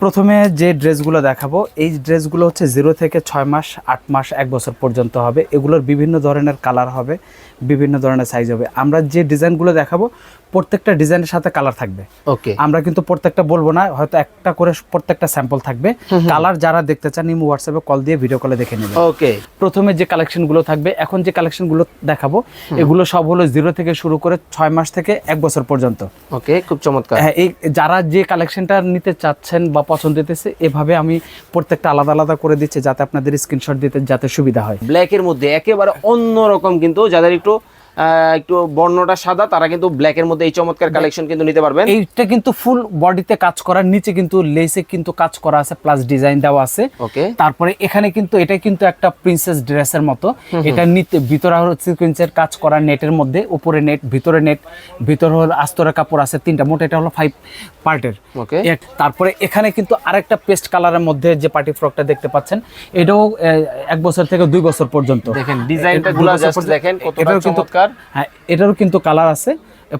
প্রথমে যে ড্রেসগুলো দেখাবো, এই ড্রেসগুলো হচ্ছে জিরো থেকে ছয় মাস, আট মাস, এক বছর পর্যন্ত হবে। এগুলোর বিভিন্ন ধরনের কালার হবে। বিভিন্ন ধরনের সাইজ হবে। আমরা যে ডিজাইনগুলো দেখাবো প্রত্যেকটা ডিজাইনের সাথে কালার থাকবে। ওকে আমরা কিন্তু প্রত্যেকটা বলব না হয়তো একটা করে প্রত্যেকটা স্যাম্পল থাকবে। কালার যারা দেখতে চান ইমো হোয়াটসঅ্যাপে কল দিয়ে ভিডিও কলে দেখে নেবেন। ওকে প্রথমে যে কালেকশনগুলো থাকবে এখন যে কালেকশনগুলো দেখাবো এগুলো সব হলো জিরো থেকে শুরু করে ছয় মাস থেকে এক বছর পর্যন্ত। ওকে খুব চমৎকার। হ্যাঁ এই যারা যে কালেকশনটা নিতে চাচ্ছেন বা পছন্দ দিতেছে এভাবে আমি প্রত্যেকটা আলাদা আলাদা করে দিচ্ছি যাতে আপনাদের স্ক্রিনশট দিতে যাতে সুবিধা হয়। ব্ল্যাকের মধ্যে একেবারে অন্যরকম কিন্তু যাদের nosotros একটু বর্ণটা সাদা তারা কিন্তু ব্ল্যাকের মধ্যে এই চমৎকার কালেকশন কিন্তু নিতে পারবেন। এইটা কিন্তু ফুল বডিতে কাজ করার নিচে কিন্তু লেসে কিন্তু কাজ করা আছে প্লাস ডিজাইন দেওয়া আছে। ওকে তারপরে এখানে কিন্তু এটা কিন্তু একটা প্রিন্সেস ড্রেসের মতো। এটা নিতে ভিতরে হলো সিকোয়েন্সের কাজ করা নেটের মধ্যে উপরে নেট ভিতরে নেট ভিতরে হলো আস্তরের কাপড় আছে তিনটা মোট এটা হলো ফাইভ পার্টের ওকে তারপরে এখানে কিন্তু আরেকটা পেস্ট কালারের মধ্যে যে পার্টি ফ্রকটা দেখতে পাচ্ছেন এটাও এক বছর থেকে দুই বছর পর্যন্ত। দেখেন ডিজাইনটা গুলো দেখেন কতটা এটারও চমৎকার হ্যাঁ এটারও কিন্তু কালার আছে।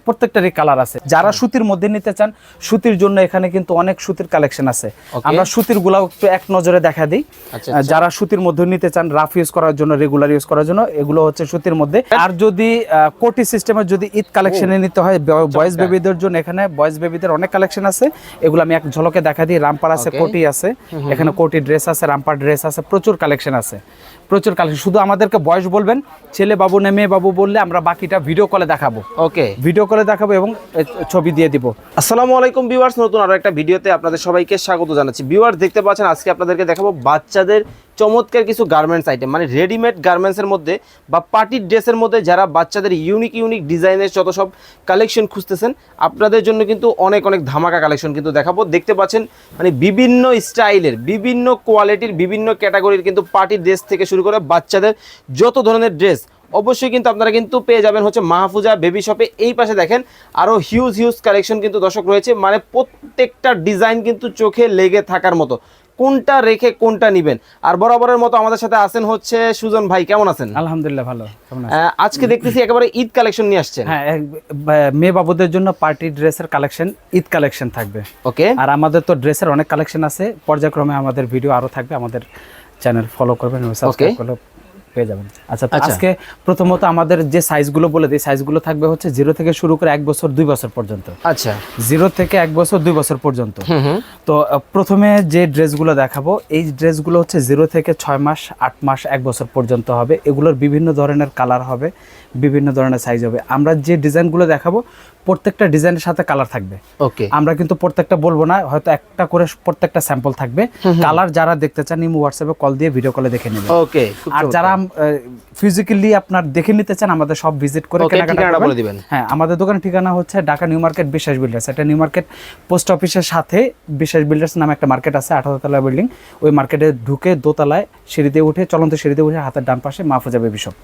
প্রত্যেকটারই কালার আছে। যারা সুতির মধ্যে নিতে চান সুতির জন্য এখানে কিন্তু অনেক সুতির কালেকশন আছে। আমরা সুতির গুলাও একটু এক নজরে দেখা দিই। আচ্ছা, যারা সুতির মধ্যে নিতে চান রাফ ইউজ করার জন্য রেগুলার ইউজ করার জন্য এগুলো হচ্ছে সুতির মধ্যে। আর যদি কোটি সিস্টেমের যদি ঈদ কালেকশনে নিতে হয় বয়েজ বেবিদের জন্য এখানে বয়েজ বেবিদের অনেক কালেকশন আছে। এগুলো আমি এক ঝলকে দেখা দিই রামপার আছে কোটি আছে। এখানে কোটি ড্রেস আছে রামপার ড্রেস আছে প্রচুর কালেকশন আছে। প্রচুর কালেকশন শুধু আমাদেরকে বয়স বলবেন ছেলে বাবু না মেয়ে বাবু বললে আমরা বাকিটা ভিডিও কলে দেখাবো। ওকে ভিডিও কলে দেখাবো এবং ছবি দিয়ে দিব। আসসালামু আলাইকুম ভিউয়ার্স, নতুন আরও একটা ভিডিওতে আপনাদের সবাইকে স্বাগত জানাচ্ছি। ভিউয়ার্স, দেখতে পাচ্ছেন, আজকে আপনাদেরকে দেখাবো বাচ্চাদের চমৎকার কিছু গার্মেন্টস আইটেম মানে রেডিমেড গার্মেন্টসের মধ্যে বা পার্টির ড্রেসের মধ্যে যারা বাচ্চাদের ইউনিক ইউনিক ডিজাইনের যত সব কালেকশন খুঁজতেছেন, আপনাদের জন্য কিন্তু অনেক অনেক ধামাকা কালেকশন কিন্তু দেখাবো। দেখতে পাচ্ছেন মানে বিভিন্ন স্টাইলের, বিভিন্ন কোয়ালিটির বিভিন্ন ক্যাটাগরির কিন্তু পার্টির ড্রেস থেকে শুরু করে বাচ্চাদের যত ধরনের ড্রেস অবশ্যই কিন্তু আপনারা কিন্তু পেয়ে যাবেন হচ্ছে মাহফুজা বেবি শপে এই পাশে দেখেন আরও হিউজ হিউজ কালেকশন কিন্তু দর্শক রয়েছে। মানে প্রত্যেকটা ডিজাইন কিন্তু চোখে লেগে থাকার মতো। কোনটা রেখে কোনটা নিবেন? আর বরাবরের মতো আমাদের সাথে আছেন হচ্ছে সুজন ভাই কেমন আছেন? আলহামদুলিল্লাহ ভালো আজকে দেখতেছি একেবারে ঈদ কালেকশন নিয়ে আসছেন। হ্যাঁ মেয়ে বাবুদের জন্য পার্টি ড্রেসের কালেকশন ঈদ কালেকশন থাকবে। ওকে। আর আমাদের তো ড্রেসের অনেক কালেকশন আছে। পর্যায়ক্রমে আমাদের ভিডিও আরও থাকবে। আমাদের চ্যানেল ফলো করবেন সাবস্ক্রাইব Okay. পেয়ে যাবেন আচ্ছা আচ্ছা। আজকে প্রথমত আমাদের যে সাইজগুলো বলে দিই সাইজগুলো থাকবে হচ্ছে জিরো থেকে শুরু করে এক বছর দুই বছর পর্যন্ত। আচ্ছা। জিরো থেকে এক বছর দুই বছর পর্যন্ত। তো প্রথমে যে ড্রেসগুলো দেখাবো এই ড্রেসগুলো হচ্ছে জিরো থেকে ছয় মাস আট মাস এক বছর পর্যন্ত হবে। এগুলোর বিভিন্ন ধরনের কালার হবে বিভিন্ন ধরনের সাইজ হবে। আমরা যে ডিজাইনগুলো দেখাবো প্রত্যেকটা ডিজাইনের সাথে কালার থাকবে। ওকে। আমরা কিন্তু প্রত্যেকটা বলব না হয়তো একটা করে প্রত্যেকটা স্যাম্পল থাকবে। কালার যারা দেখতে চান ইমো হোয়াটসঅ্যাপে কল দিয়ে ভিডিও কলে দেখে নেবেন। ওকে আর যারা ফিজিক্যালি আপনার দেখে নিতে চান আমাদের সব ভিজিট করে কেনাকাটা বলে দিবেন। হ্যাঁ আমাদের দোকানের ঠিকানা হচ্ছে Dhaka new market Biswas builders এটা নিউ মার্কেট পোস্ট অফিসের সাথে বিশ্বাস বিল্ডার্স নামে একটা মার্কেট আছে আঠারো তলা বিল্ডিং ওই মার্কেটে ঢুকে দোতলায় সিঁড়িতে উঠে চলন্ত সিঁড়িতে উঠে হাতের ডান পাশে মাহফুজা বেবি শপ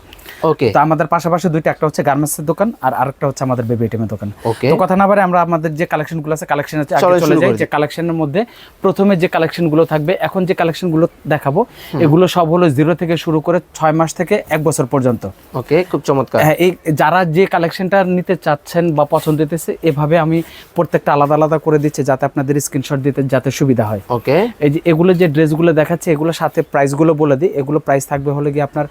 ওকে। তো আমাদের পাশাপাশি দুইটা একটা হচ্ছে গার্মেন্টসের দোকান আর আরেকটা হচ্ছে আমাদের বেবি আইটেমের দোকান। ওকে তো কথা না বারে আমরা আমাদের যে কালেকশনগুলো আছে কালেকশন হচ্ছে আগে চলে যাই। যে কালেকশনের মধ্যে প্রথমে যে কালেকশনগুলো থাকবে এখন যে কালেকশনগুলো দেখাবো এগুলো সব হলো জিরো থেকে শুরু করে ছয় মাস থেকে এক বছর পর্যন্ত। ওকে খুব চমৎকার। হ্যাঁ এই যারা যে কালেকশনটা নিতে চাচ্ছেন বা পছন্দ হতেছে এভাবে আমি প্রত্যেকটা আলাদা আলাদা করে দিচ্ছি যাতে আপনাদের স্ক্রিনশট দিতে যাতে সুবিধা হয়। ওকে এই যে এগুলো যে ড্রেসগুলো দেখাচ্ছে এগুলোর সাথে প্রাইসগুলো বলে দিই। এগুলো প্রাইস থাকবে হলে গিয়ে আপনার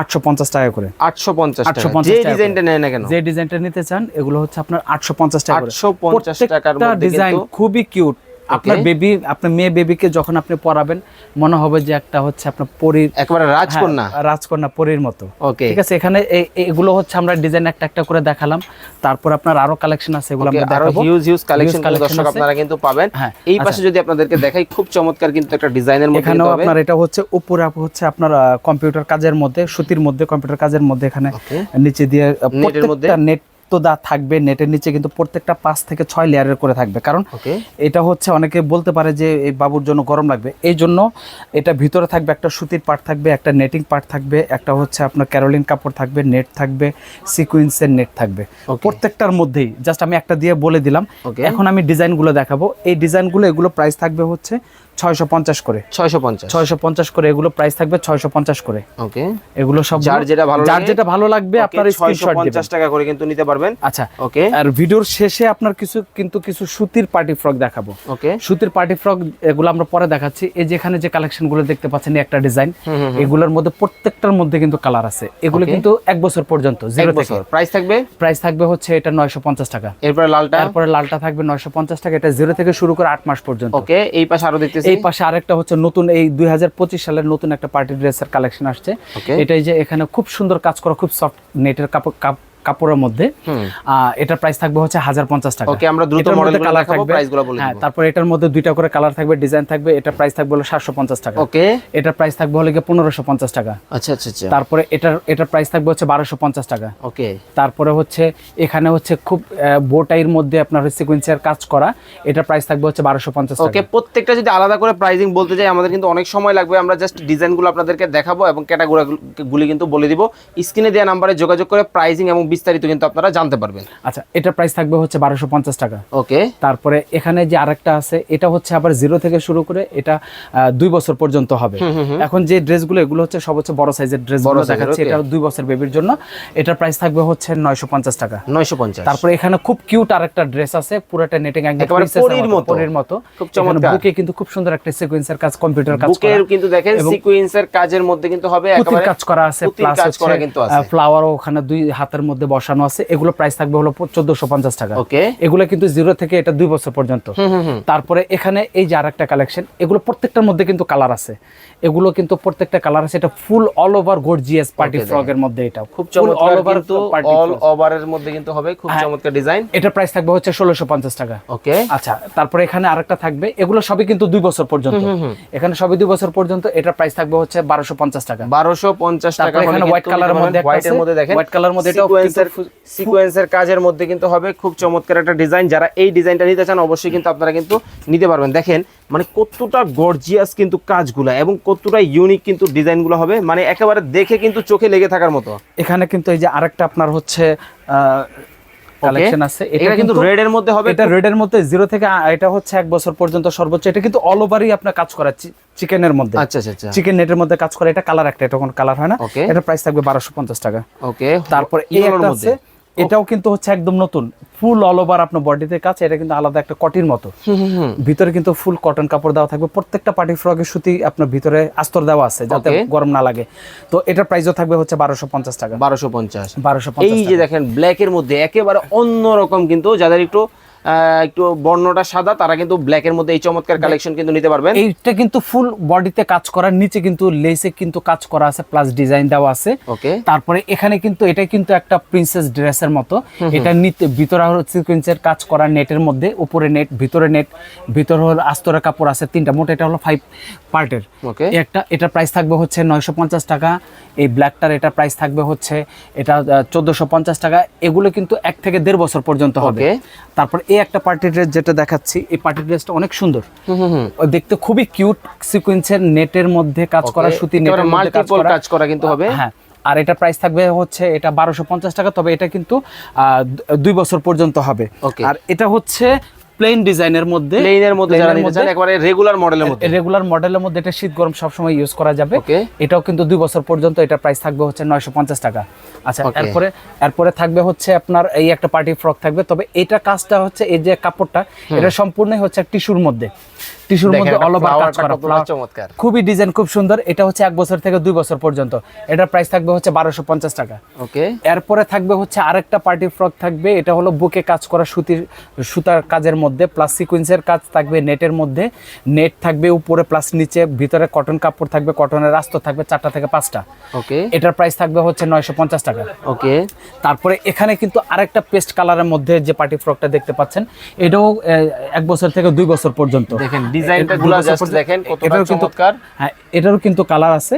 আটশো পঞ্চাশ টাকা করে। আটশো পঞ্চাশ টাকা। 850 যে টাকা ডিজাইনটা নেয় না কেন? যে ডিজাইনটা নিতে চান এগুলো হচ্ছে আপনার আটশো পঞ্চাশ টাকা করে। 850 টাকার মধ্যে ডিজাইন খুবই কিউট। আপনার বেবি আপনার মেয়ে বেবিকে যখন আপনি পরাবেন মনে হবে যে একটা হচ্ছে আপনার পরীর একবারে রাজকন্যা হ্যাঁ, রাজকন্যা। পরীর মতো। ওকে ঠিক আছে এখানে এগুলো হচ্ছে আমরা ডিজাইন একটা একটা করে দেখালাম। তারপর আপনার আরও কালেকশন আছে এগুলো আমরা আরও দেখাবো। হিউজ হিউজ কালেকশন দর্শক আপনারা কিন্তু পাবেন। হ্যাঁ, এই পাশে যদি আপনাদেরকে দেখাই খুব চমৎকার কিন্তু একটা ডিজাইনের মধ্যে এখানেও আপনার এটা হচ্ছে উপরে হচ্ছে আপনার কম্পিউটার কাজের মধ্যে সুতির মধ্যে কম্পিউটার কাজের মধ্যে এখানে নিচে দিয়ে? প্রত্যেকটা নেট দা থাকবে নেটের নিচে কিন্তু প্রত্যেকটা পাঁচ থেকে ছয় লেয়ারের করে থাকবে। কারণ এটা হচ্ছে অনেকে বলতে পারে যে এই বাবুর জন্য গরম লাগবে। এই জন্য এটা ভিতরে থাকবে একটা সুতির পার্ট থাকবে একটা নেটিং পার্ট থাকবে একটা হচ্ছে আপনার ক্যারোলিন কাপড় থাকবে নেট থাকবে সিকুয়েন্সের নেট থাকবে। প্রত্যেকটার মধ্যেই জাস্ট আমি একটা দিয়ে বলে দিলাম. এখন আমি ডিজাইনগুলো দেখাবো। এই ডিজাইনগুলো এগুলো প্রাইস থাকবে হচ্ছে ছয়শো পঞ্চাশ করে। ছয়শো পঞ্চাশ। ছয়শো পঞ্চাশ করে এগুলো প্রাইস থাকবে ছয়শো পঞ্চাশ করে। ওকে। এগুলো সব যার যেটা ভালো যার যেটা ভালো লাগবে আপনার স্ক্রিনশট পঞ্চাশ টাকা করে কিন্তু নিতে পারবেন। আচ্ছা ওকে। আর ভিডিওর শেষে আপনার কিছু কিন্তু কিছু সুতির পার্টি ফ্রক দেখাবো। ওকে। সুতির পার্টি ফ্রক এগুলো আমরা পরে দেখাচ্ছি। এই যেখানে যে কালেকশনগুলো দেখতে পাচ্ছেন একটা ডিজাইন এগুলোর মধ্যে প্রত্যেকটার মধ্যে কিন্তু কালার আছে। এগুলো কিন্তু এক বছর পর্যন্ত জিরো বছর। প্রাইস থাকবে? প্রাইস থাকবে হচ্ছে এটা নয়শো পঞ্চাশ টাকা। এরপরে লালটা? তারপরে লালটা থাকবে নয়শো পঞ্চাশ টাকা এটা জিরো থেকে শুরু করে আট মাস পর্যন্ত। ওকে এই পাশে আরও দেখতেছি এই পাশে আরেকটা হচ্ছে নতুন এই দুই হাজার পঁচিশ সালের নতুন একটা পার্টি ড্রেসের কালেকশন আসছে। এটাই যে এখানে খুব সুন্দর কাজ করা খুব সফট নেটের কাপড় কাপ- কাপড়ের মধ্যে। এটার প্রাইস থাকবে হচ্ছে হাজার পঞ্চাশ টাকা। ওকে আমরা দ্রুত মডেলগুলো কালার থাকবে। প্রাইসগুলো বলে হ্যাঁ তারপর এটার মধ্যে দুইটা করে কালার থাকবে ডিজাইন থাকবে এটার প্রাইস থাকবে হলো সাতশো পঞ্চাশ টাকা। ওকে। এটার প্রাইস থাকবে হলে গিয়ে পনেরোশো পঞ্চাশ টাকা। আচ্ছা আচ্ছা আচ্ছা। তারপরে এটার এটার প্রাইস থাকবে হচ্ছে বারোশো পঞ্চাশ টাকা। ওকে। তারপরে হচ্ছে এখানে হচ্ছে খুব বোটাইয়ের মধ্যে আপনার সিকুয়েন্সের কাজ করা এটার প্রাইস থাকবে হচ্ছে বারোশো পঞ্চাশ ওকে প্রত্যেকটা যদি আলাদা করে প্রাইজিং বলতে যাই আমাদের কিন্তু অনেক সময় লাগবে আমরা জাস্ট ডিজাইনগুলো আপনাদেরকে দেখাবো এবং ক্যাটাগরিগুলি কিন্তু বলে দিব। স্ক্রিনে দেওয়া নাম্বারে যোগাযোগ করে প্রাইজিং এবং বিস্তারিত কিন্তু আপনারা জানতে পারবেন। আচ্ছা এটার প্রাইস থাকবে হচ্ছে বারোশো পঞ্চাশ টাকা। ওকে। তারপরে এখানে যে আরেকটা আছে এটা হচ্ছে আবার জিরো থেকে শুরু করে এটা দুই বছর পর্যন্ত হবে। এখন যে ড্রেসগুলো এগুলো হচ্ছে সব হচ্ছে বড় সাইজের size এর, দেখাচ্ছে। এটা দুই বছর বেবির জন্য। এটার প্রাইস থাকবে হচ্ছে নয়শো পঞ্চাশ টাকা। নয়শো পঞ্চাশ। তারপরে এখানে খুব কিউট আরেকটা ড্রেস আছে পুরোটা নেটিং পরীর মতো। পরীর মতো। খুব চমৎকার। বুকে কিন্তু খুব সুন্দর একটা সিকোয়েন্সের কাজ কম্পিউটার কাজ বুকের কিন্তু দেখেন সিকোয়েন্সের কাজের মধ্যে কিন্তু হবে একেবারে কাজ করা আছে প্লাস কাজ করা কিন্তু আছে। ফ্লাওয়ারও ওখানে দুই হাতের মধ্যে বসানো আছে এগুলো প্রাইস থাকবে হলো চোদ্দশো পঞ্চাশ টাকা। ওকে। এগুলো কিন্তু জিরো থেকে এটা দুই বছর পর্যন্ত। তারপরে এখানে এই যে আরেকটা কালেকশন এগুলো প্রত্যেকটার মধ্যে কিন্তু কালার আছে। এগুলো কিন্তু প্রত্যেকটা কালার আছে এটা full all over gorgeous party frock এর মধ্যে এটা। খুব চমৎকার কিন্তু party অল frock। ওভারের মধ্যে কিন্তু হবে খুব হ্যাঁ। চমৎকার ডিজাইন এটার প্রাইস থাকবে হচ্ছে ষোলোশো পঞ্চাশ টাকা। ওকে। আচ্ছা তারপরে এখানে আরেকটা থাকবে এগুলো সবই কিন্তু দুই বছর পর্যন্ত। এখানে সবই দুই বছর পর্যন্ত এটা প্রাইস থাকবে হচ্ছে বারোশো পঞ্চাশ টাকা। বারোশো পঞ্চাশ টাকা তারপরে এখানে colour এর মধ্যে একটা হোয়াইটের আছে। মধ্যে দেখেন colour এর মধ্যে এটাও সিকোয়েন্সের কাজের মধ্যে কিন্তু হবে খুব চমৎকার একটা ডিজাইন যারা এই ডিজাইনটা নিতে চান অবশ্যই কিন্তু আপনারা কিন্তু নিতে পারবেন। দেখেন মানে কতটা গর্জিয়াস কিন্তু কাজগুলো এবং কতটা ইউনিক কিন্তু ডিজাইনগুলো হবে। মানে একেবারে দেখে কিন্তু চোখে লেগে থাকার মতো। এখানে কিন্তু এই যে আরেকটা আপনার হচ্ছে কালেকশন আছে। এটা কিন্তু রেড এর মধ্যে হবে। এটা রেড এর মধ্যে জিরো থেকে এটা হচ্ছে এক বছর পর্যন্ত সর্বোচ্চ। এটা কিন্তু অল ওভারই আপনার কাজ করা চিকেনের মধ্যে। আচ্ছা আচ্ছা আচ্ছা। চিকেন নেটের মধ্যে কাজ করে। এটা কালার একটা এটা কোনো কালার হয় না। এটা প্রাইস থাকবে বারোশো পঞ্চাশ টাকা। ওকে তারপর এই একটা আছে। এটাও কিন্তু হচ্ছে একদম নতুন। ফুল অল ওভার আপনার বডিতে কাছে এটা কিন্তু আলাদা একটা কটির মতো। ভিতরে কিন্তু ফুল কটন কাপড় দেওয়া থাকবে। প্রত্যেকটা পার্টি ফ্রকের সুতি আপনার ভিতরে আস্তর দেওয়া আছে যাতে গরম না লাগে। তো এটার প্রাইসও থাকবে হচ্ছে বারোশো পঞ্চাশ টাকা। বারোশো পঞ্চাশ। বারোশো এই যে দেখেন ব্ল্যাক এর মধ্যে একেবারে অন্যরকম কিন্তু যাদের একটু একটু বর্ণটা সাদা তারা কিন্তু ব্ল্যাক এর মধ্যে এই চমৎকার কালেকশন কিন্তু নিতে পারবেন। এইটা কিন্তু ফুল বডিতে কাজ করা নিচে কিন্তু লেসে কিন্তু কাজ করা আছে প্লাস ডিজাইন দেওয়া আছে। ওকে তারপরে এখানে কিন্তু এটা কিন্তু একটা প্রিন্সেস ড্রেসের মতো। এটা নিতে ভিতরে সিকোয়েন্সের কাজ করা নেটের মধ্যে উপরে নেট ভিতরে নেট ভিতরে হলো আস্তরের কাপড় আছে তিনটা মোট এটা হলো ফাইভ পার্টের ওকে একটা এটা প্রাইস থাকবে হচ্ছে নয়শো পঞ্চাশ টাকা এই ব্ল্যাকটার এটা প্রাইস থাকবে হচ্ছে এটা চোদ্দোশো পঞ্চাশ টাকা এগুলো কিন্তু এক থেকে দেড় বছর পর্যন্ত হবে. তারপর এই একটা পার্টি ড্রেস যেটা দেখাচ্ছি এই পার্টি ড্রেসটা অনেক সুন্দর। দেখতে খুবই কিউট সিকোয়েন্সের নেটের মধ্যে কাজ করা সুতি নেটের মাল্টিপল কাজ করা। কিন্তু হবে। হ্যাঁ আর এটা প্রাইস থাকবে হচ্ছে এটা বারোশো পঞ্চাশ টাকা তবে এটা কিন্তু আহ, দুই বছর পর্যন্ত হবে। আর এটা হচ্ছে প্লেন ডিজাইনের মধ্যে প্লেনের মধ্যে যারা নিতে চান একবারে রেগুলার মডেলের মধ্যে। রেগুলার মডেলের মধ্যে এটা শীত গরম সব সময় ইউজ করা যাবে। এটাও কিন্তু দুই বছর পর্যন্ত এটা প্রাইস থাকবে হচ্ছে নয়শো পঞ্চাশ টাকা। আচ্ছা. এরপরে এরপরে থাকবে হচ্ছে আপনার এই একটা পার্টি ফ্রক থাকবে। তবে এটা কাজটা হচ্ছে এই যে কাপড়টা এটা সম্পূর্ণই হচ্ছে টিস্যুর মধ্যে। টিস্যুর মধ্যে অল ওভার কাজ করা চমৎকার। খুবই ডিজাইন খুব সুন্দর। এটা হচ্ছে এক বছর থেকে দুই বছর পর্যন্ত। এটার প্রাইস থাকবে হচ্ছে বারোশো পঞ্চাশ টাকা। ওকে। এরপরে থাকবে হচ্ছে আরেকটা পার্টি ফ্রক থাকবে। এটা হলো বুকে কাজ করা সুতির সুতার কাজের মধ্যে প্লাস সিকুয়েন্সের কাজ থাকবে নেটের মধ্যে। নেট থাকবে উপরে প্লাস নিচে ভিতরে কটন কাপড় থাকবে কটনের রাস্ত থাকবে চারটা থেকে পাঁচটা। ওকে। এটার প্রাইস থাকবে হচ্ছে নয়শো পঞ্চাশ টাকা। ওকে। তারপরে এখানে কিন্তু আরেকটা পেস্ট কালারের মধ্যে যে পার্টি ফ্রকটা দেখতে পাচ্ছেন এটাও এক বছর থেকে দুই বছর পর্যন্ত। দেখেন ডিজাইনটা গুলো জাস্ট দেখেন কতটা চমৎকার। হ্যাঁ এটারও কিন্তু কালার আছে।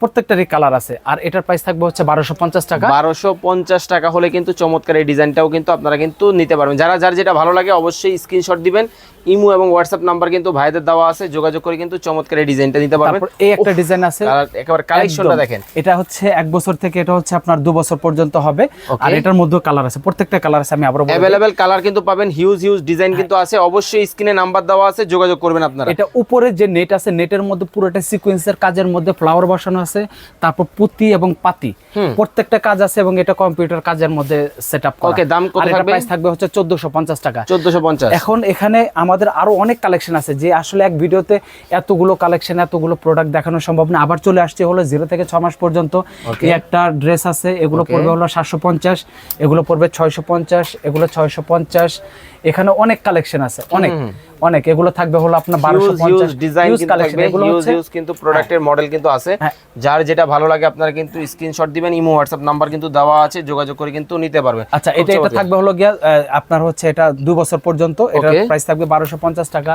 প্রত্যেকটারই কালার আছে। আর এটার প্রাইস থাকবে হচ্ছে বারোশো পঞ্চাশ টাকা। বারোশো পঞ্চাশ টাকা হলে কিন্তু চমৎকার এই ডিজাইনটাও কিন্তু আপনারা কিন্তু নিতে পারবেন। যারা যার যেটা ভালো লাগে অবশ্যই স্ক্রিনশট দিবেন। ইমো এবং হোয়াটসঅ্যাপ নাম্বার কিন্তু ভাইদের দেওয়া আছে। যোগাযোগ করে কিন্তু চমৎকার এই ডিজাইনটা নিতে পারবেন। এই একটা ডিজাইন আছে। একেবারে কালেকশনটা দেখেন। এটা হচ্ছে এক বছর থেকে এটা হচ্ছে আপনার দু বছর পর্যন্ত হবে। আর এটার মধ্যেও কালার আছে। প্রত্যেকটা কালার আছে আমি আবারও বলে অ্যাভেলেবেল কালার কিন্তু পাবেন। হিউজ হিউজ ডিজাইন কিন্তু আছে। অবশ্যই স্ক্রিনে নাম্বার দেওয়া আছে। যোগাযোগ করবেন আপনারা। এটা উপরে যে নেট আছে নেটের মধ্যে পুরোটা সিকোয়েন্সের কাজের মধ্যে ফ্লাওয়ার বসানো লাগানো আছে তারপর পুঁতি এবং পাতি। প্রত্যেকটা কাজ আছে এবং এটা কম্পিউটার কাজের মধ্যে সেট আপ Okay, দাম কত থাকবে? প্রাইস থাকবে হচ্ছে চোদ্দশো পঞ্চাশ টাকা। চোদ্দশো পঞ্চাশ। এখন এখানে আমাদের আরও অনেক কালেকশন আছে যে আসলে এক ভিডিওতে এতগুলো কালেকশন এতগুলো প্রোডাক্ট দেখানো সম্ভব না। আবার চলে আসছে হলো জিরো থেকে ছ মাস পর্যন্ত। এই একটা ড্রেস আছে এগুলো পড়বে হলো সাতশো পঞ্চাশ এগুলো পড়বে ছয়শো পঞ্চাশ এগুলো ছয়শো পঞ্চাশ এখানে অনেক কালেকশন আছে অনেক। অনেক। এগুলো থাকবে হলো আপনার বারোশো হিউজ হিউজ পঞ্চাশ ডিজাইন কিন্তু কালেকশন এগুলো হচ্ছে হিউজ কিন্তু প্রোডাক্টের মডেল কিন্তু আছে। হ্যাঁ। যার যেটা ভালো লাগে আপনারা কিন্তু স্ক্রিনশট দিবেন ইমো হোয়াটসঅ্যাপ নাম্বার কিন্তু দেওয়া আছে যোগাযোগ করে কিন্তু নিতে পারবে। আচ্ছা এটা এটা থাকবে হলো গিয়া আপনার হচ্ছে এটা দু বছর পর্যন্ত। এটা প্রাইস থাকবে বারোশো পঞ্চাশ টাকা।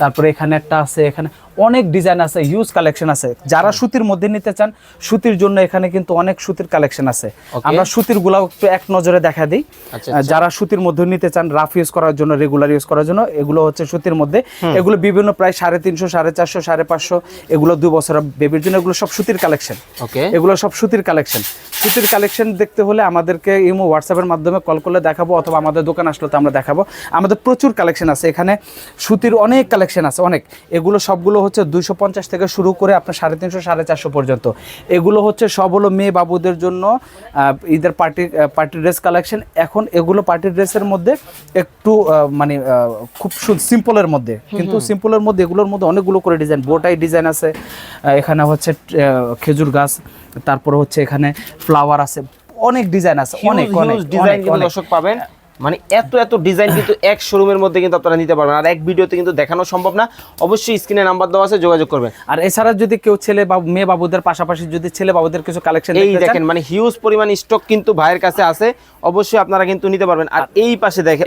তারপরে এখানে একটা আছে এখানে অনেক ডিজাইন আছে হিউজ কালেকশন আছে। যারা সুতির মধ্যে নিতে চান সুতির জন্য এখানে কিন্তু অনেক সুতির কালেকশন আছে। আমরা সুতিরগুলা একটু এক নজরে দেখা দিই। আচ্ছা, যারা সুতির মধ্যে নিতে চান রাফ ইউজ করার জন্য রেগুলার ইউজ করার জন্য এগুলো হচ্ছে সুতির মধ্যে। এগুলো বিভিন্ন প্রায় সাড়ে তিনশো সাড়ে চারশো সাড়ে পাঁচশো এগুলো দুই বছর বেবির জন্য এগুলো সব সুতির কালেকশন ওকে এগুলো সব সুতির কালেকশন সুতির কালেকশন দেখতে হলে আমাদেরকে ইমো হোয়াটসঅ্যাপের মাধ্যমে কল করলে দেখাবো অথবা আমাদের দোকান আসলে তো আমরা দেখাবো। আমাদের প্রচুর কালেকশন আছে। এখানে সুতির অনেক কালেকশন আছে অনেক। এগুলো সবগুলো হচ্ছে দুইশো পঞ্চাশ থেকে শুরু করে আপনার সাড়ে তিনশো সাড়ে চারশো পর্যন্ত। এগুলো হচ্ছে সব হলো মেয়ে বাবুদের জন্য ঈদের পার্টি পার্টি ড্রেস কালেকশন এখন এগুলো পার্টি ড্রেসের মধ্যে একটু মানে খুব সিম্পলের মধ্যে। কিন্তু সিম্পলের মধ্যে এগুলোর মধ্যে অনেকগুলো করে ডিজাইন বোটাই ডিজাইন আছে এখানে হচ্ছে খেজুর গাছ তারপরে হচ্ছে এখানে ফ্লাওয়ার আছে। অনেক ডিজাইন আছে অনেক অনেক ডিজাইন অনেক। দর্শক পাবেন। মানে এত এত ডিজাইন কিন্তু এক শোরুমের মধ্যে কিন্তু আপনারা নিতে পারবেন। আর এক ভিডিওতে কিন্তু দেখানো সম্ভব না। অবশ্যই স্ক্রিনে নাম্বার দেওয়া আছে যোগাযোগ করবেন। আর এছাড়া যদি কেউ ছেলে বা মেয়ে বাবুদের পাশাপাশি যদি ছেলে বাবুদের কিছু কালেকশন এই দেখেন মানে হিউজ পরিমাণ স্টক কিন্তু ভাইয়ের কাছে আছে। অবশ্যই আপনারা কিন্তু নিতে পারবেন। আর এই পাশে দেখেন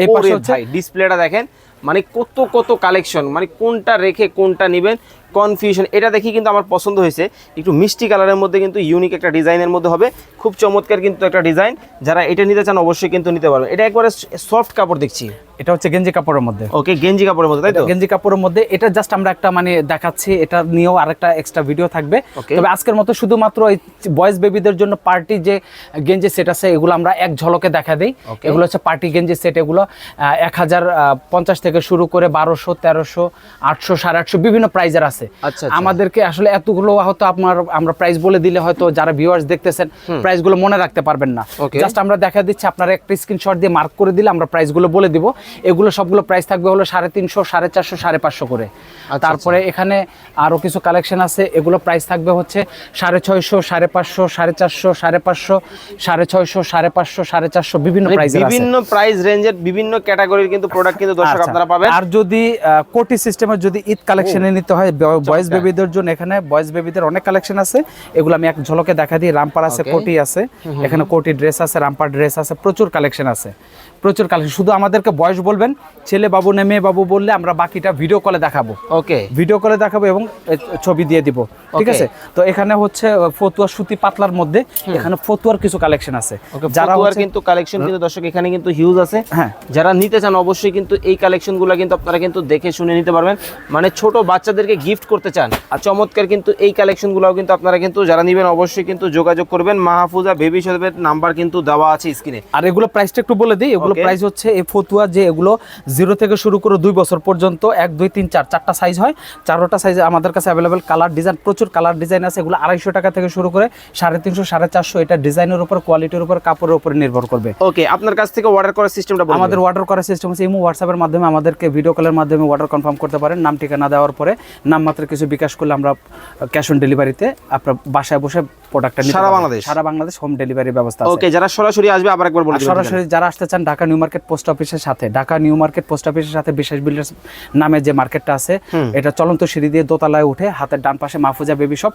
ভাই ডিসপ্লেটা দেখেন। মানে কত কত কালেকশন মানে কোনটা রেখে কোনটা নেবেন কনফিউশন এটা দেখি কিন্তু আমার পছন্দ হয়েছে। একটু মিষ্টি কালারের মধ্যে কিন্তু ইউনিক একটা ডিজাইনের মধ্যে হবে। খুব চমৎকার কিন্তু একটা ডিজাইন। যারা এটা নিতে চান অবশ্যই কিন্তু নিতে পারবেন। এটা একবারে সফট কাপড় দেখছি। এটা হচ্ছে গেঞ্জি কাপড়ের মধ্যে। ওকে গেঞ্জি কাপড়ের মধ্যে তাই তো? গেঞ্জি কাপড়ের মধ্যে। এটা জাস্ট আমরা একটা মানে দেখাচ্ছি। এটা নিয়েও আরেকটা এক্সট্রা ভিডিও থাকবে. তবে আজকের মতো শুধুমাত্র এই বয়েজ বেবিদের জন্য পার্টি যে গেঞ্জি সেট আছে এগুলো আমরা এক ঝলকে দেখা দিই. এগুলো হচ্ছে পার্টি গেঞ্জি সেট এগুলো এক হাজার পঞ্চাশ থেকে শুরু করে বারোশো তেরোশো আটশো সাড়ে আটশো বিভিন্ন প্রাইজের আছে। আচ্ছা, আচ্ছা। আমাদেরকে আসলে এতগুলো হয়তো আপনার আমরা প্রাইস বলে দিলে হয়তো যারা ভিউয়ার্স দেখতেছেন প্রাইসগুলো মনে রাখতে পারবেন না। জাস্ট আমরা দেখা দিচ্ছি আপনারা একটা স্ক্রিনশট দিয়ে মার্ক করে দিলে আমরা প্রাইসগুলো বলে দিব। এগুলো সবগুলো প্রাইস থাকবে হলো সাড়ে তিনশো সাড়ে চারশো সাড়ে পাঁচশো করে। আচ্ছা, তারপরে এখানে আরও কিছু কালেকশন আছে। এগুলো প্রাইস থাকবে হচ্ছে সাড়ে ছয়শো সাড়ে পাঁচশো সাড়ে চারশো সাড়ে পাঁচশো সাড়ে ছয়শো সাড়ে পাঁচশো সাড়ে চারশো বিভিন্ন মানে প্রাইস বিভিন্ন প্রাইস রেঞ্জের বিভিন্ন ক্যাটাগরির কিন্তু প্রোডাক্ট কিন্তু দর্শক। আপনারা পাবেন। আর যদি কোটি সিস্টেমের যদি ঈদ কালেকশনে নিতে হয় বয়েজ বেবিদের জন্য এখানে বয়েজ বেবিদের অনেক কালেকশন আছে। এগুলো আমি এক ঝলকে দেখা দিই রামপার আছে. কোটি আছে। এখানে কোটি ড্রেস আছে রামপার ড্রেস আছে প্রচুর কালেকশন আছে। প্রচুর কালেকশন। শুধু আমাদেরকে বয়স বলবেন ছেলে বাবু না মেয়ে বাবু বললে আমরা বাকিটা ভিডিও কলে দেখাবো। ওকে। ভিডিও কলে দেখাবো এবং ছবি দিয়ে দিব। ঠিক আছে? তো এখানে হচ্ছে ফতুয়া সুতি পাতলার মধ্যে এখানে ফতুয়ার কিছু কালেকশন আছে। যারা কিন্তু কালেকশন কিন্তু দর্শক এখানে কিন্তু হিউজ আছে। হ্যাঁ। যারা নিতে চান অবশ্যই কিন্তু এই কালেকশনগুলো কিন্তু আপনারা কিন্তু দেখে শুনে নিতে পারবেন। মানে ছোট বাচ্চাদেরকে গিফট করতে চান। আর চমৎকার কিন্তু এই কালেকশনগুলোও কিন্তু আপনারা কিন্তু যারা নেবেন অবশ্যই কিন্তু যোগাযোগ করবেন। মাহফুজা বেবি শপের নাম্বার কিন্তু দেওয়া আছে স্ক্রিনে আর এগুলো প্রাইসটা একটু বলে দিই এগুলো প্রাইস হচ্ছে এই ফতুয়া যে এগুলো জিরো থেকে শুরু করে দুই বছর পর্যন্ত এক দুই তিন চার চারটা সাইজ হয়। চারোটা সাইজ আমাদের কাছে অ্যাভেলেবেল কালার ডিজাইন প্রচুর কালার ডিজাইন আছে। এগুলো আড়াইশো টাকা থেকে শুরু করে সাড়ে তিনশো সাড়ে চারশো এটা ডিজাইনের উপর কোয়ালিটির উপর কাপড়ের উপর নির্ভর করবে। ওকে আপনার কাছ থেকে অর্ডার করার সিস্টেমটা আমাদের অর্ডার করার সিস্টেম হচ্ছে ইমো হোয়াটসঅ্যাপের মাধ্যমে আমাদেরকে ভিডিও কলের মাধ্যমে অর্ডার কনফার্ম করতে পারেন। নাম ঠিকানা দেওয়ার পরে নাম মাত্র কিছু বিকাশ করলে আমরা ক্যাশ অন ডেলিভারিতে আপনার বাসায় বসে প্রোডাক্টটা সারা বাংলাদেশ? সারা বাংলাদেশ হোম ডেলিভারি ব্যবস্থা আছে। ওকে যারা সরাসরি আসবে আবার একবার বলে সরাসরি যারা আসতে চান ঢাকা নিউ মার্কেট পোস্ট অফিসের সাথে ঢাকা নিউ মার্কেট পোস্ট অফিসের সাথে বিশেষ বিল্ডার্স নামে যে মার্কেটটা আছে এটা চলন্ত সিঁড়ি দিয়ে দোতলায় উঠে হাতের ডান পাশে মাহফুজা বেবি শপ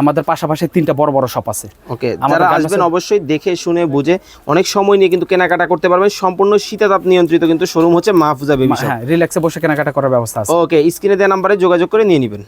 আমাদের পাশাপাশি তিনটা বড় বড় শপ আছে। ওকে যারা আসবেন অবশ্যই দেখে শুনে বুঝে অনেক সময় নিয়ে কিন্তু কেনাকাটা করতে পারবেন। সম্পূর্ণ শীতাতাপ নিয়ন্ত্রিত কিন্তু শোরুম হচ্ছে মাহফুজা বেবি শপ হ্যাঁ রিল্যাক্সে বসে কেনাকাটা করার ব্যবস্থা আছে। ওকে স্ক্রিনে দেওয়া নাম্বারে যোগাযোগ করে নিয়ে নেবেন।